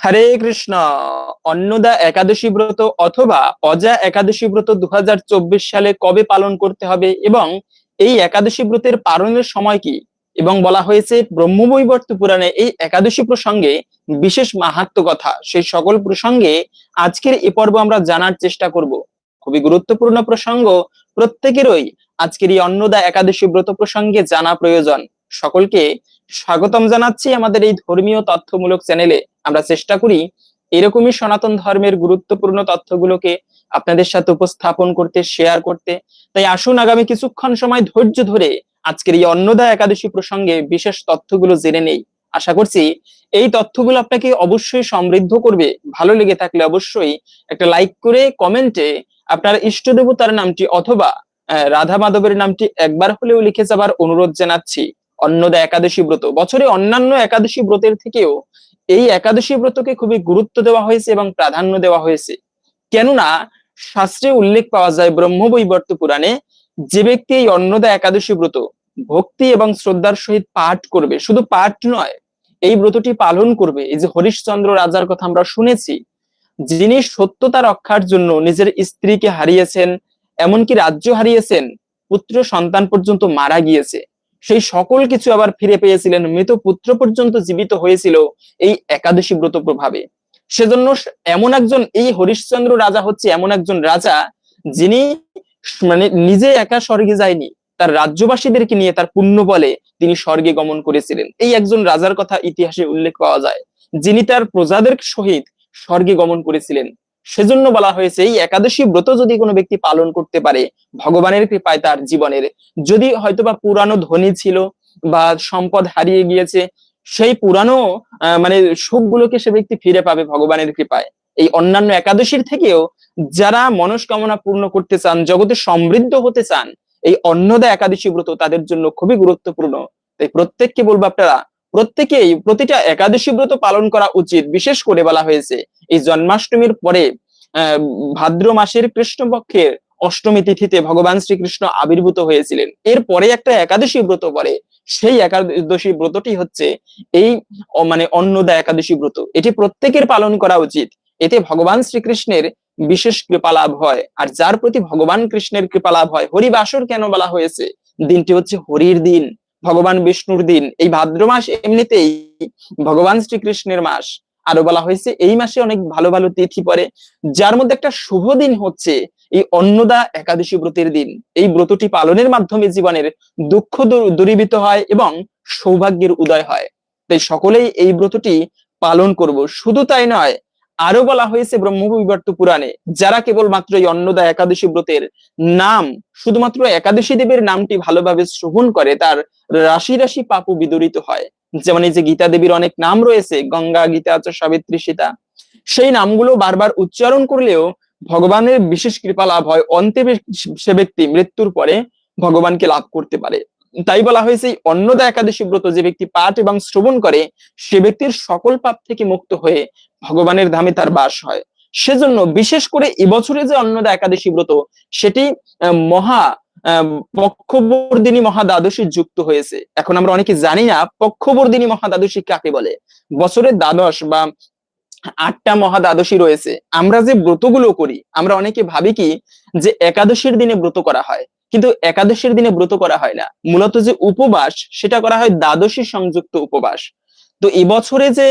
হরে কৃষ্ণ। অন্নদা একাদশী ব্রত অথবা অজা একাদশী ব্রত দু হাজার চব্বিশ সালে কবে পালন করতে হবে এবং এই একাদশী ব্রতের পালনের সময় কি? এবং বলা হয়েছে, ব্রহ্মবৈবর্ত পুরাণে এই একাদশী প্রসঙ্গে বিশেষ মাহাত্ম কথা। সেই সকল প্রসঙ্গে আজকের এ পর্ব আমরা জানার চেষ্টা করব। খুবই গুরুত্বপূর্ণ প্রসঙ্গ। প্রত্যেকেরই আজকের এই অন্নদা একাদশী ব্রত প্রসঙ্গে জানা প্রয়োজন। সকলকে স্বাগতম জানাচ্ছি আমাদের এই ধর্মীয় তথ্যমূলক চ্যানেলে। আমরা চেষ্টা করি এরকমই সনাতন ধর্মের গুরুত্বপূর্ণ তথ্যগুলোকে আপনাদের সাথে উপস্থাপন করতে শেয়ার করতে। তাই আসুন আগামী কিছুক্ষণ সময় ধৈর্য ধরে আজকের এই অন্নদা একাদশী প্রসঙ্গে বিশেষ তথ্যগুলো জেনে নেই। আশা করছি এই তথ্যগুলো আপনাকে অবশ্যই সমৃদ্ধ করবে। ভালো লেগে থাকলে অবশ্যই একটা লাইক করে কমেন্টে আপনার ইষ্ট দেবতার নামটি অথবা রাধা মাধবের নামটি একবার হলেও লিখে যাবার অনুরোধ জানাচ্ছি। অন্নদা একাদশী ব্রত। বছরে অন্যান্য একাদশী ব্রতের থেকেও এই একাদশী ব্রতকে খুবই গুরুত্ব দেওয়া হয়েছে এবং প্রাধান্য দেওয়া হয়েছে। কেননা, শাস্ত্রে উল্লেখ পাওয়া যায় ব্রহ্মবৈবর্ত পুরাণে, যে ব্যক্তি এই অন্নদা একাদশী ব্রত ভক্তি এবং শ্রদ্ধার সহিত পাঠ করবে, শুধু পাঠ নয়, এই ব্রতটি পালন করবে। এই যে হরিশ্চন্দ্র রাজার কথা আমরা শুনেছি, যিনি সত্যতা রক্ষার জন্য নিজের স্ত্রীকে হারিয়েছেন, এমনকি রাজ্য হারিয়েছেন, পুত্র সন্তান পর্যন্ত মারা গিয়েছে। সেই সকল কিছু আবার ফিরে পেয়েছিলেন, মৃত পুত্র পর্যন্ত জীবিত হয়েছিল এই একাদশী ব্রত প্রভাবে। সেজন্য এমন একজন, এই হরিশ্চন্দ্র রাজা হচ্ছে এমন একজন রাজা যিনি মানে নিজে একা স্বর্গে যায়নি, তার রাজ্যবাসীদেরকে নিয়ে তার পুণ্য বলে তিনি স্বর্গে গমন করেছিলেন। এই একজন রাজার কথা ইতিহাসে উল্লেখ পাওয়া যায়, যিনি তার প্রজাদের সহিত স্বর্গে গমন করেছিলেন। সেজন্য বলা হয়েছে, এই একাদশী ব্রত যদি কোনো ব্যক্তি পালন করতে পারে, ভগবানের কৃপায় তার জীবনের। যদি হয়তোবা পুরানো ধনী ছিল বা সম্পদ হারিয়ে গিয়েছে, সেই পুরানো মানে সুখগুলোকে সে ব্যক্তি ফিরে পাবে ভগবানের কৃপায়। এই অন্যান্য একাদশীর থেকেও যারা মনস্কামনা পূর্ণ করতে চান, জগতে সমৃদ্ধ হতে চান, এই অন্নদা একাদশী ব্রত তাদের জন্য খুবই গুরুত্বপূর্ণ। তাই প্রত্যেককে বলব আপনারা, প্রত্যেকেই প্রতিটা একাদশী ব্রত পালন করা উচিত। বিশেষ করে বলা হয়েছে এই জন্মাষ্টমীর পরে ভাদ্র মাসের কৃষ্ণপক্ষের অষ্টমী তিথিতে ভগবান শ্রীকৃষ্ণ আবির্ভূত হয়েছিলেন। এরপরে একটা একাদশী ব্রত পরে সেই একাদশী ব্রতটি হচ্ছে এই মানে অন্নদা একাদশী ব্রত। এটি প্রত্যেকের পালন করা উচিত। এতে ভগবান শ্রীকৃষ্ণের বিশেষ কৃপা লাভ হয়। আর যার প্রতি ভগবান কৃষ্ণের কৃপা লাভ হয়, হরিবাসর কেন বলা হয়েছে? দিনটি হচ্ছে হরির দিন, ভগবান বিষ্ণুর দিন। এই ভাদ্র মাস এমনিতেই ভগবান শ্রীকৃষ্ণের মাস। আরও বলা হয়েছে, এই মাসে অনেক ভালো ভালো তিথি পরে যার মধ্যে একটা শুভ দিন হচ্ছে এই অন্নদা একাদশী ব্রতের দিন। এই ব্রতটি পালনের মাধ্যমে জীবনের দুঃখ দূরীভূত হয় এবং সৌভাগ্যের উদয় হয়। তাই সকলেই এই ব্রতটি পালন করব। শুধু তাই নয়, আরও বলা হয়েছে ব্রহ্মবিবর্ত পুরাণে, যারা কেবলমাত্র এই অন্নদা একাদশী ব্রতের নাম, শুধুমাত্র একাদশী দেবের নামটি ভালোভাবে শ্রবণ করে, তার রাশি রাশি পাপু বিদরিত হয়। যেমন এই যে গীতা দেবীর অনেক নাম রয়েছে, গঙ্গা, গীতা সাবিত্রী, সীতা, সেই নামগুলো বারবার উচ্চারণ করলেও ভগবানের বিশেষ কৃপা লাভ হয়। অন্তে সে ব্যক্তি মৃত্যুর পরে ভগবানকে লাভ করতে পারে। তাই বলা হয়েছে অন্নদা একাদশী ব্রত যে ব্যক্তি পাঠ এবং শ্রবণ করে, সে ব্যক্তির সকল পাপ থেকে মুক্ত হয়ে ভগবানের ধামে তার বাস হয়। সেজন্য বিশেষ করে এবছরে যে অন্নদা একাদশী ব্রত, সেটি মহা পক্ষবর্দিনী মহা দ্বাদশী যুক্ত হয়েছে। এখন আমরা অনেকে জানি না পক্ষবর্দিনী মহা দ্বাদশী কাকে বলে। বছরের দ্বাদশ বা আটটা মহাদ্বাদশী রয়েছে। আমরা যে ব্রতগুলো করি, আমরা অনেকে ভাবি কি যে একাদশীর দিনে ব্রত করা হয়। কিন্তু একাদশীর দিনে ব্রত করা হয় না। মূলত যে উপবাস, সেটা করা হয় দ্বাদশী সংযুক্ত উপবাস। তো এবছরে যে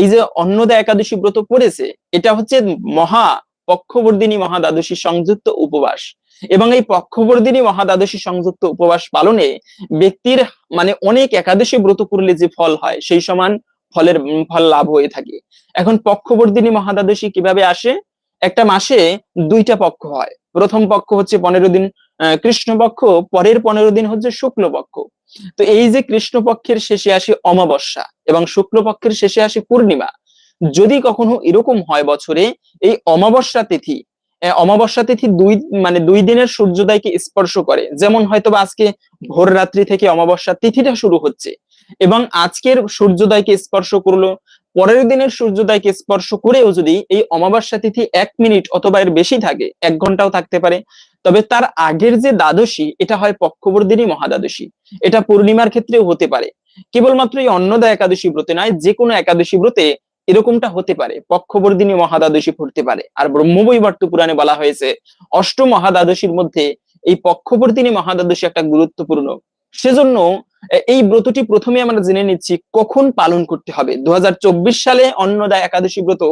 এই যে অন্নদা একাদশী ব্রত পড়েছে এটা হচ্ছে মহা পক্ষবর্দিনী মহা দ্বাদশী সংযুক্ত উপবাস। এবং এই পক্ষবর্দিনী মহাদ্বাদশী সংযুক্ত উপবাস পালনে ব্যক্তির মানে অনেক একাদশী ব্রত করলে যে ফল হয়, সেই সমান ফলের ফল লাভ হয়ে থাকে। এখন পক্ষবর্দিনী মহাদ্বাদশী কীভাবে আসে? একটা মাসে দুইটা পক্ষ হয়। প্রথম পক্ষ হচ্ছে পনেরো দিন কৃষ্ণপক্ষ পরের পনেরো দিন হচ্ছে শুক্লপক্ষ তো এই যে কৃষ্ণপক্ষের শেষে আসে অমাবস্যা এবং শুক্লপক্ষের শেষে আসে পূর্ণিমা। যদি কখনো এরকম হয় বছরে, এই অমাবস্যা তিথি অমাবস্যা তিথি দুই মানে দুই দিনের সূর্যোদয়কে স্পর্শ করে। যেমন হয়তো আজকে ভোর রাত্রি থেকে অমাবস্যা তিথিটা শুরু হচ্ছে। এবং আজকের সূর্যোদয়কে স্পর্শ করল, পরের দিনের সূর্যোদয়কে স্পর্শ করেও যদি এই অমাবস্যা তিথি এক মিনিট অথবা এর বেশি থাকে, এক ঘন্টাও থাকতে পারে, তবে তার আগের যে দ্বাদশী, এটা হয় পক্ষবর্দিনী মহাদ্বাদশী। এটা পূর্ণিমার ক্ষেত্রেও হতে পারে। কেবলমাত্র এই অন্নদা একাদশী ব্রতে নয় যে কোনো একাদশী ব্রতে এরকমটা হতে পারে পক্ষবর্দিনী মহাদ্বাদশী পড়তে পারে। আর ব্রহ্মবৈবর্ত পুরাণে বলা হয়েছে অষ্ট মহাদ্বাদশীর মধ্যে এই পক্ষবর্দিনী মহাদ্বাদশী একটা গুরুত্বপূর্ণ। সেজন্য এই ব্রতটি প্রথমে আমরা জেনে নিচ্ছি কখন পালন করতে হবে। দু সালে অন্নদা একাদশী ব্রত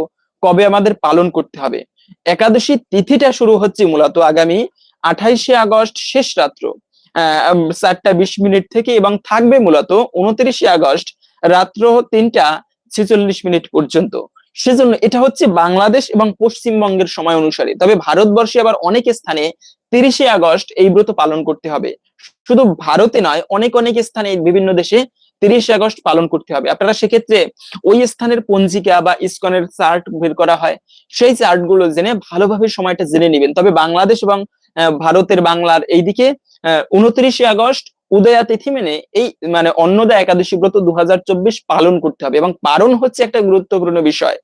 কবে আমাদের পালন করতে হবে? একাদশী তিথিটা শুরু হচ্ছে মূলত আগামী আঠাইশে আগস্ট শেষ রাত্র আহ, চারটা বিশ মিনিট থেকে এবং থাকবে মূলত উনত্রিশে আগস্ট রাত্র তিনটা ছেচল্লিশ মিনিট পর্যন্ত। সেজন্য এটা হচ্ছে বাংলাদেশ এবং পশ্চিমবঙ্গের সময় অনুসারে। তবে ভারতবর্ষে আবার অনেক স্থানে তিরিশে আগস্ট এই ব্রত পালন করতে হবে। শুধু ভারতে নয়, অনেক অনেক স্থানে বিভিন্ন দেশে তিরিশে আগস্ট পালন করতে হবে। আপনারা সেক্ষেত্রে ওই স্থানের পঞ্জিকা বা ইসকনের চার্ট বের করা হয়। সেই চার্টগুলো জেনে ভালোভাবে সময়টা জেনে নেবেন। তবে বাংলাদেশ এবং ভারতের বাংলার এইদিকে, আহ, উনত্রিশে আগস্ট উদয়া তিথি মেনে এই মানে অন্নদা একাদশী ব্রত দুহাজার চব্বিশ পালন করতে হবে এবং পালন হচ্ছে একটা গুরুত্বপূর্ণ বিষয়।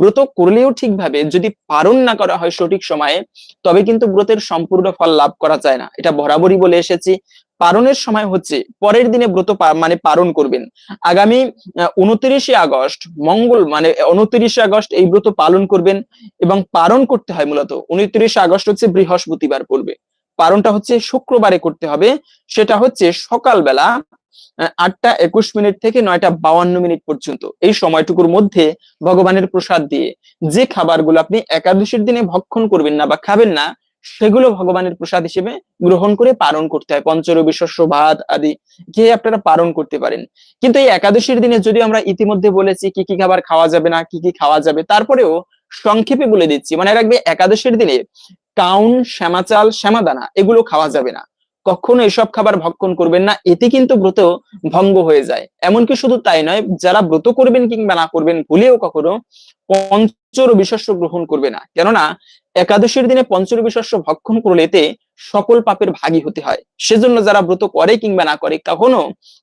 ব্রত করলেও ঠিকভাবে যদি পালন না করা হয় সঠিক সময়ে, তবে কিন্তু ব্রতের সম্পূর্ণ ফল লাভ করা যায় না। এটা বরাবরই বলে এসেছি। পালনের সময় হচ্ছে পরের দিনে ব্রত মানে পালন করবেন। আগামী উনত্রিশে আগস্ট, মঙ্গল মানে উনত্রিশে আগস্ট এই ব্রত পালন করবেন এবং পালন করতে হয় মূলত। উনত্রিশে আগস্ট হচ্ছে বৃহস্পতিবার পড়বে। পালনটা হচ্ছে শুক্রবারে করতে হবে। সেটা হচ্ছে সকালবেলা আটটা একুশ মিনিট থেকে নয়টা বাউান্ন মিনিট পর্যন্ত। এই সময়টুকুর মধ্যে ভগবানের প্রসাদ দিয়ে যে খাবারগুলো আপনি একাদশীর দিনে ভক্ষণ করবেন না বা খাবেন না, সেগুলো ভগবানের প্রসাদ হিসেবে গ্রহণ করে পালন করতে হয়। পঞ্চরবি শস্য ভাত আদি খেয়ে আপনারা পালন করতে পারেন। কিন্তু এই একাদশীর দিনে যদি আমরা ইতিমধ্যে বলেছি কি কি খাবার খাওয়া যাবে না, কি কি খাওয়া যাবে, তারপরেও সংক্ষেপে বলে দিচ্ছি। মানে রাখবে একাদশীর দিনে কাউন, শ্যামাচাল, শ্যামাদানা, এগুলো খাওয়া যাবে না। কখনো এসব খাবার ভক্ষণ করবেন না, এতে কিন্তু ব্রত ভঙ্গ হয়ে যায়। এমনকি শুধু তাই নয়, যারা ব্রত করবেন কিংবা না করবেন ভুলেও কখনো পঞ্চরবি শস্য গ্রহণ করবে না। কেননা, একাদশীর দিনে পঞ্চরবি শস্য ভক্ষণ করলে এতে সকল পাপের ভাগী হতে হয়। সেজন্য যারা ব্রত করে কিংবা না করে, কখনো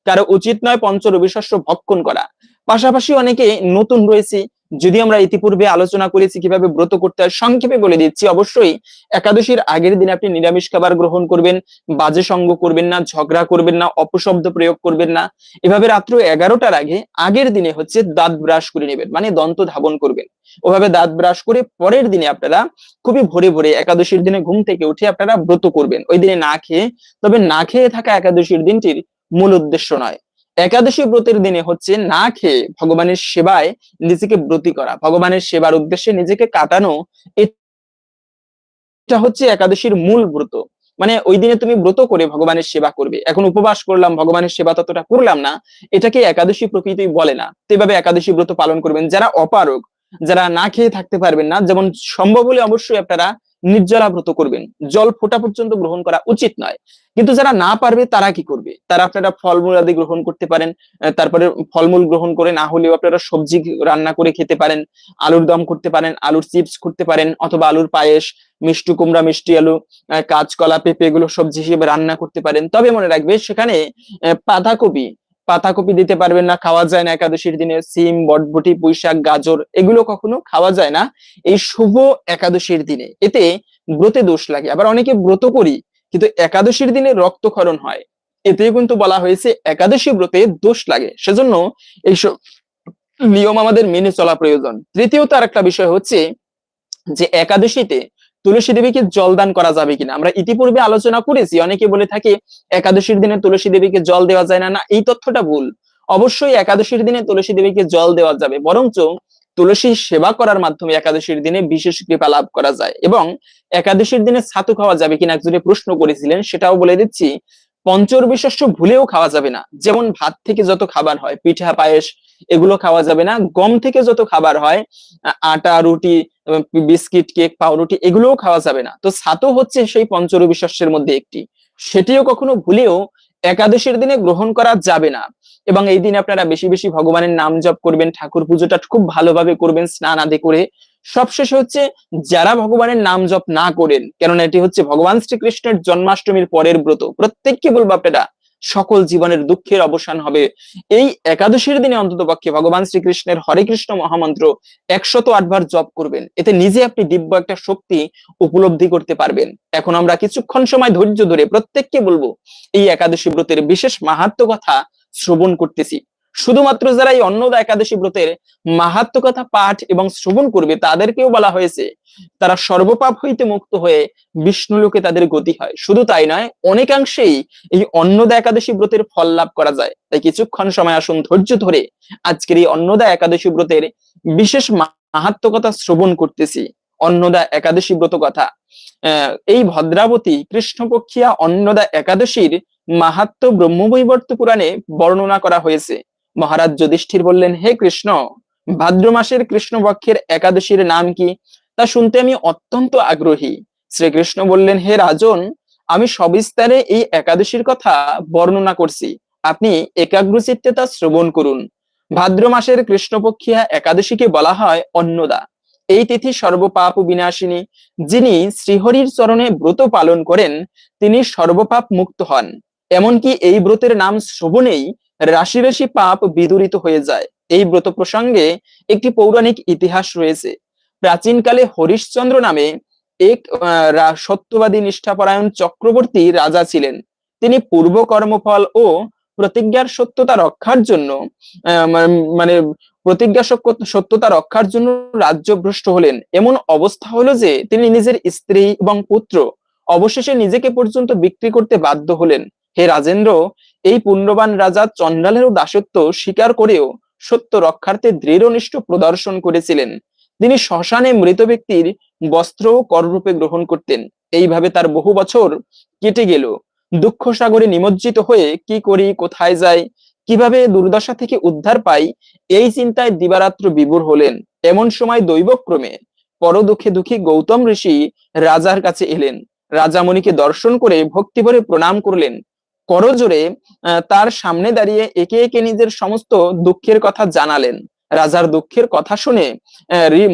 কারও উচিত নয় পঞ্চরবি শস্য ভক্ষণ করা। পাশাপাশি অনেকে নতুন রয়েছে যদি আমরা ইতিপূর্বে আলোচনা করেছি কীভাবে ব্রত করতে হয়, সংক্ষেপে বলে দিচ্ছি, অবশ্যই একাদশীর আগের দিন আপনি নিরামিষ খাবার গ্রহণ করবেন, বাজে সঙ্গ করবেন না, ঝগড়া করবেন না, অপশব্দ প্রয়োগ করবেন না। এভাবে রাত্র এগারোটার আগে আগের দিনে হচ্ছে দাঁত ব্রাশ করে নেবেন মানে দন্ত ধাবন করবেন। ওভাবে দাঁত ব্রাশ করে পরের দিনে আপনারা খুবই ভোরে ভোরে একাদশীর দিনে ঘুম থেকে উঠে আপনারা ব্রত করবেন। ওই দিনে না খেয়ে, তবে না খেয়ে থাকা একাদশীর দিনটির মূল উদ্দেশ্য নয়। একাদশী ব্রতের দিনে হচ্ছে না খেয়ে ভগবানের সেবায় নিজেকে ব্রতী করা। ভগবানের সেবার উদ্দেশ্যে নিজেকে কাটানো, এটা হচ্ছে একাদশীর মূল ব্রত। মানে ওই দিনে তুমি ব্রত করে ভগবানের সেবা করবে। এখন উপবাস করলাম, ভগবানের সেবা ততটা করলাম না, এটাকে একাদশী প্রকৃতি বলে না। তো এভাবে একাদশী ব্রত পালন করবেন। যারা অপারগ, যারা না খেয়ে থাকতে পারবেন না, যেমন সম্ভব হলে অবশ্যই আপনারা নির্জলা ব্রত করবেন। জল ফোটা পর্যন্ত গ্রহণ করা উচিত নয়। কিন্তু যারা না পারবে তারা কি করবে? তারা আপনারা ফলমূল আদি গ্রহণ করতে পারেন তারপরে ফলমূল গ্রহণ করে না হলেও আপনারা সবজি রান্না করে খেতে পারেন আলুর দম করতে পারেন আলুর চিপস করতে পারেন অথবা আলুর পায়েস মিষ্টি কুমড়া মিষ্টি আলু কাঁচকলা পেঁপে এগুলো সবজি হিসেবে রান্না করতে পারেন। তবে মনে রাখবে সেখানে আহ, পাতাকপি দিতে পারবেন না, খাওয়া যায় না একাদশীর দিনে, সিম, বটবটি, পুঁইশাক, গাজর, এগুলো কখনো খাওয়া যায় না এই শুভ একাদশীর দিনে। এতে ব্রতে দোষ লাগে, আবার অনেকে ব্রত করি, কিন্তু একাদশীর দিনে রক্তক্ষরণ হয়। এতে কিন্তু বলা হয়েছে একাদশী ব্রতে দোষ লাগে, সেজন্য এইসব নিয়ম আমাদের মেনে চলা প্রয়োজন। তৃতীয়ত আর একটা বিষয় হচ্ছে যে একাদশীতে তুলসী দেবীকে জলদান করা যাবে কিনা? আমরা ইতিপূর্বে আলোচনা করেছি, অনেকে বলে থাকে একাদশীর দিনে তুলসী দেবীকে জল দেওয়া যায় না না, এই তথ্যটা ভুল। অবশ্যই একাদশীর দিনে তুলসী দেবীকে জল দেওয়া যাবে, বরঞ্চ তুলসীর সেবা করার মাধ্যমে একাদশীর দিনে বিশেষ কৃপা লাভ করা যায় এবং একাদশীর দিনে ছাতু খাওয়া যাবে কিনা একজনে প্রশ্ন করেছিলেন, সেটাও বলে দিচ্ছি পঞ্চরবি শস্য ভুলেও খাওয়া যাবে না। যেমন ভাত থেকে যত খাবার হয়, পিঠা, পায়েস, এগুলো খাওয়া যাবে না। গম থেকে যত খাবার হয়, আটা, রুটি বিস্কিট, কেক, পাউরুটি এগুলোও খাওয়া যাবে না। তো ছাতু হচ্ছে সেই পঞ্চরবি শস্যের মধ্যে একটি। সেটিও কখনো ভুলেও একাদশীর দিনে গ্রহণ করা যাবে না। এবং এই দিনে আপনারা বেশি বেশি ভগবানের নাম জপ করবেন, ঠাকুর পুজোটা খুব ভালোভাবে করবেন, স্নান আদি করে। সবশেষে হচ্ছে যারা ভগবানের নাম জপ না করেন, কেননা এটি হচ্ছে ভগবান শ্রীকৃষ্ণের জন্মাষ্টমীর পরের ব্রত। প্রত্যেককে বলব আপনারা সকল জীবনের দুঃখের অবসান হবে। এই একাদশীর দিনে অন্তত পক্ষে ভগবান শ্রীকৃষ্ণের হরে কৃষ্ণ মহামন্ত্র একশত আটবার জপ করবেন। এতে নিজে আপনি দিব্য একটা শক্তি উপলব্ধি করতে পারবেন। এখন আমরা কিছুক্ষণ সময় ধৈর্য ধরে প্রত্যেককে বলব, এই একাদশী ব্রতের বিশেষ মাহাত্ম কথা শ্রবণ করতেছি। শুধুমাত্র যারা এই অন্নদা একাদশী ব্রতের মাহাত্ম কথা পাঠ এবং শ্রবণ করবে তাদেরকেও বলা হয়েছে, তারা সর্বপাপ হইতে মুক্ত হয়ে বিষ্ণুলোকে তাদের গতি হয়। শুধু তাই নয়, অনেকাংশেই এই অন্নদা একাদশী ব্রতের ফল লাভ করা যায়। তাই কিছুক্ষণ সময় আসুন ধৈর্য ধরে আজকের এই অন্নদা একাদশী ব্রতের বিশেষ মাহাত্ম কথা শ্রবণ করতেছি। অন্নদা একাদশী ব্রত কথা। এই ভদ্রাবতী কৃষ্ণপক্ষিয়া অন্নদা একাদশীর মাহাত্ম ব্রহ্মবৈবর্ত পুরাণে বর্ণনা করা হয়েছে। মহারাজ যুধিষ্ঠির বললেন, হে কৃষ্ণ, ভাদ্র মাসের কৃষ্ণপক্ষের একাদশীর নাম কি? তা শুনতে আমি অত্যন্ত আগ্রহী। শ্রীকৃষ্ণ বললেন, হে রাজন, আমি সবিস্তারে এই একাদশীর কথা বর্ণনা করছি। আপনি একাগ্র চিত্তে তা শ্রবণ করুন। ভাদ্র মাসের কৃষ্ণপক্ষিয়া একাদশীকে বলা হয় অন্নদা। এই তিথি সর্বপাপ বিনাশিনী, যিনি শ্রীহরির চরণে ব্রত পালন করেন, তিনি সর্বপাপ মুক্ত হন। এমনকি এই ব্রতের নাম শ্রবণেই রাশি রাশি পাপ বিদূরিত হয়ে যায়। এই ব্রত প্রসঙ্গে একটি পৌরাণিক ইতিহাস রয়েছে। প্রাচীনকালে হরিশ্চন্দ্র নামে এক সত্যবাদী নিষ্ঠাপরায়ণ চক্রবর্তী রাজা ছিলেন। তিনি পূর্ব কর্মফল ও প্রতিজ্ঞার সত্যতা রক্ষার জন্য মানে প্রতিজ্ঞা সত্যতা রক্ষার জন্য রাজ্য ভ্রষ্ট হলেন। এমন অবস্থা হলো যে তিনি নিজের স্ত্রী এবং পুত্র অবশেষে নিজেকে পর্যন্ত বিক্রি করতে বাধ্য হলেন। হে রাজেন্দ্র, এই পুণ্যবান রাজা চন্ডালেরও দাসত্ব স্বীকার করেও সত্য রক্ষার্থে দৃঢ়নিষ্ঠ প্রদর্শন করেছিলেন। তিনি শ্মশানে মৃত ব্যক্তির বস্ত্র কররূপে গ্রহণ করতেন। এইভাবে তার বহু বছর কেটে গেল। দুঃখ সাগরে নিমজ্জিত হয়ে কি করি, কোথায় যাই, কীভাবে দুর্দশা থেকে উদ্ধার পাই, এই চিন্তায় দিবারাত্র বিভোর হলেন। এমন সময় দৈবক্রমে পর দুঃখে দুঃখী গৌতম ঋষি রাজার কাছে এলেন। রাজামণিকে দর্শন করে ভক্তিভরে প্রণাম করলেন। করজোরে তার সামনে দাঁড়িয়ে একে একে নিজের সমস্ত দুঃখের কথা জানালেন। রাজার দুঃখের কথা শুনে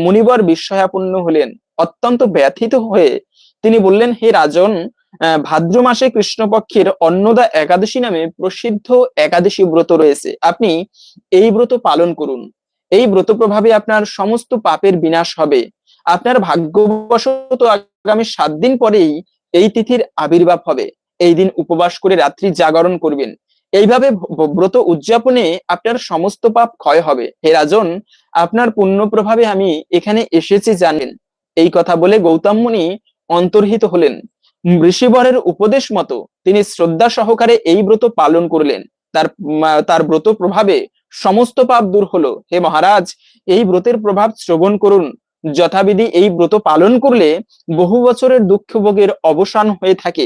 মুনিবর বিস্ময়াপন্ন হলেন, অত্যন্ত ব্যথিত হয়ে। তিনি বললেন, হে রাজন ভাদ্র মাসে কৃষ্ণপক্ষের অন্নদা একাদশী নামে প্রসিদ্ধ একাদশী ব্রত রয়েছে। আপনি এই ব্রত পালন করুন। এই ব্রত প্রভাবে আপনার সমস্ত পাপের বিনাশ হবে। আপনার ভাগ্যবশত আগামী সাত দিন পরেই এই তিথির আবির্ভাব হবে। এই দিন উপবাস করে রাত্রি জাগরণ করবেন। এইভাবে ব্রত উদযাপনে আপনার সমস্ত পাপ ক্ষয় হবে। হে রাজন, আপনার পুণ্য প্রভাবে আমি এখানে এসেছি জানেন। এই কথা বলে গৌতম মুনি অন্তর্হিত হলেন। ঋষিবরের উপদেশ মতো তিনি শ্রদ্ধা সহকারে এই ব্রত পালন করলেন। তার তার ব্রত প্রভাবে সমস্ত পাপ দূর হলো। হে মহারাজ, এই ব্রতের প্রভাব শ্রবণ করুন। যথাবিধি এই ব্রত পালন করলে বহু বছরের দুঃখ ভোগের অবসান হয়ে থাকে।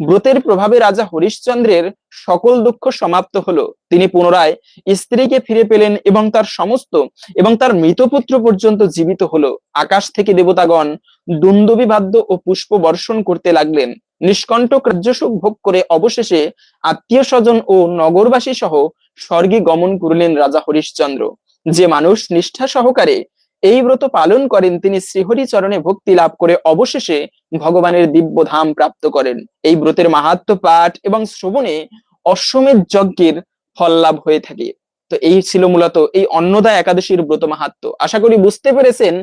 ব্রতের প্রভাবে রাজা হরিশ্চন্দ্রের সকল দুঃখ সমাপ্ত হলো। তিনি পুনরায় স্ত্রীকে ফিরে পেলেন এবং তার সমস্ত এবং তার মৃতপুত্র পর্যন্ত জীবিত হলো। আকাশ থেকে দেবতাগণ দুন্দবী বাদ্য ও পুষ্প বর্ষণ করতে লাগলেন। নিষ্কণ্টক রাজ্যসুখ ভোগ করে অবশেষে আত্মীয় স্বজন ও নগরবাসী সহ স্বর্গে গমন করলেন রাজা হরিশ্চন্দ্র। যে মানুষ নিষ্ঠা সহকারে এই ব্রত পালন করেন তিনি শ্রীহরি চরণে ভক্তি লাভ করে অবশেষে ভগবানের দিব্য ধাম প্রাপ্ত করেন। এই ব্রতের মাহাত্ম পাঠ এবং শ্রবণে অশ্বমেধ যজ্ঞের ফল লাভ হয়ে থাকে। তো এই ছিল মূলত এই অন্নদা একাদশীর ব্রত মাহাত্ম। আশা করি বুঝতে পেরেছেন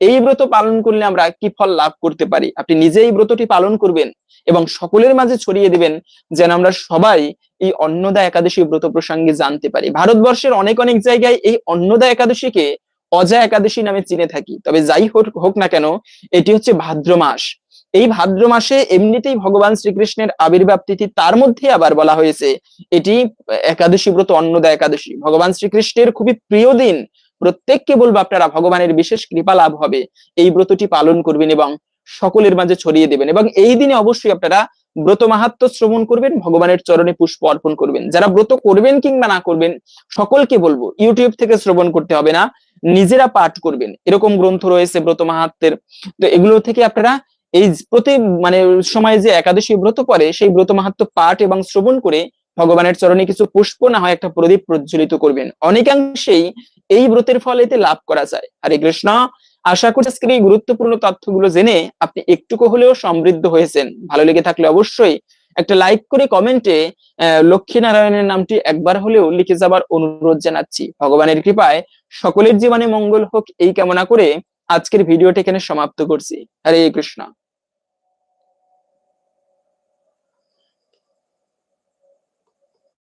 এই ব্রত পালন করলে আমরা কি ফল লাভ করতে পারি। আপনি নিজে এই ব্রতটি পালন করবেন এবং সকলের মাঝে ছড়িয়ে দিবেন যেন আমরা সবাই এই অন্নদা একাদশী ব্রত প্রসঙ্গে জানতে পারি। ভারতবর্ষের অনেক অনেক জায়গায় এই অন্নদা একাদশীকে অজা একাদশী নামে চিনে থাকি। তবে যাই হোক না কেন, এটি হচ্ছে ভাদ্র মাস। এই ভাদ্র মাসে এমনিতেই ভগবান শ্রীকৃষ্ণের আবির্ভাব তিথি তার মধ্যে আবার বলা হয়েছে। এটি একাদশী ব্রত, অন্নদা একাদশী। ভগবান শ্রীকৃষ্ণের খুবই প্রিয় দিন। প্রত্যেককে বলব আপনারা ভগবানের বিশেষ কৃপা লাভ হবে। এই ব্রতটি পালন করবেন এবং সকলের মাঝে ছড়িয়ে দেবেন এবং এই দিনে অবশ্যই আপনারা ব্রত মাহাত্ম শ্রবণ করবেন, ভগবানের চরণে পুষ্প অর্পণ করবেন। যারা ব্রত করবেন কিংবা না করবেন, সকলকে বলব, ইউটিউব থেকে শ্রবণ করতে হবে না। নিজেরা পাঠ করবেন। এরকম গ্রন্থ রয়েছে ব্রত মাহাত্মের। তো এগুলো থেকে আপনারা এই প্রতি মানে সময় যে একাদশী ব্রত পরে সেই ব্রত মাহাত্ম পাঠ এবং শ্রবণ করে ভগবানের চরণে কিছু পুষ্প না হয় একটা প্রদীপ প্রজ্বলিত করবেন। অনেকাংশেই এই ব্রতের ফল এতে লাভ করা যায়। হরে কৃষ্ণ, আশা করি আজকের এই গুরুত্বপূর্ণ তথ্যগুলো জেনে আপনি একটুকু হলেও সমৃদ্ধ হয়েছেন। ভালো লেগে থাকলে অবশ্যই একটা লাইক করে কমেন্টে লক্ষ্মী নারায়ণের নামটি একবার হলেও লিখে যাবার অনুরোধ জানাচ্ছি। ভগবানের কৃপায় সকলের জীবনে মঙ্গল হোক, এই কামনা করে আজকের ভিডিওটি এখানে সমাপ্ত করছি। হরে কৃষ্ণ।